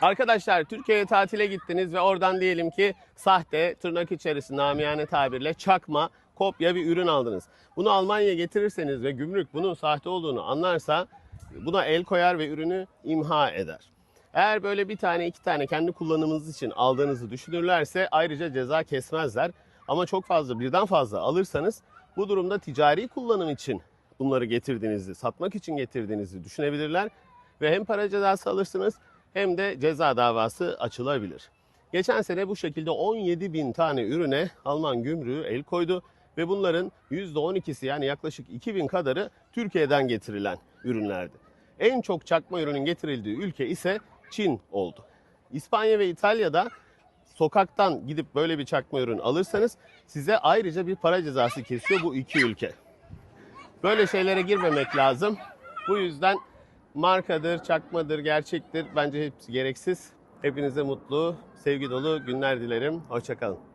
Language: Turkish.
Arkadaşlar Türkiye'ye tatile gittiniz ve oradan diyelim ki sahte, tırnak içerisinde amiyane tabirle çakma, kopya bir ürün aldınız. Bunu Almanya'ya getirirseniz ve gümrük bunun sahte olduğunu anlarsa buna el koyar ve ürünü imha eder. Eğer böyle bir tane iki tane kendi kullanımınız için aldığınızı düşünürlerse ayrıca ceza kesmezler. Ama çok fazla birden fazla alırsanız bu durumda ticari kullanım için bunları getirdiğinizi, satmak için getirdiğinizi düşünebilirler. Ve hem para cezası alırsınız hem de ceza davası açılabilir. Geçen sene bu şekilde 17 bin tane ürüne Alman gümrüğü el koydu ve bunların %12'si yani yaklaşık 2000 kadarı Türkiye'den getirilen ürünlerdi. En çok çakma ürünün getirildiği ülke ise Çin oldu. İspanya ve İtalya'da sokaktan gidip böyle bir çakma ürün alırsanız size ayrıca bir para cezası kesiyor bu iki ülke. Böyle şeylere girmemek lazım. Bu yüzden markadır, çakmadır, gerçektir bence hepsi gereksiz. Hepinize mutlu, sevgi dolu günler dilerim. Hoşçakalın.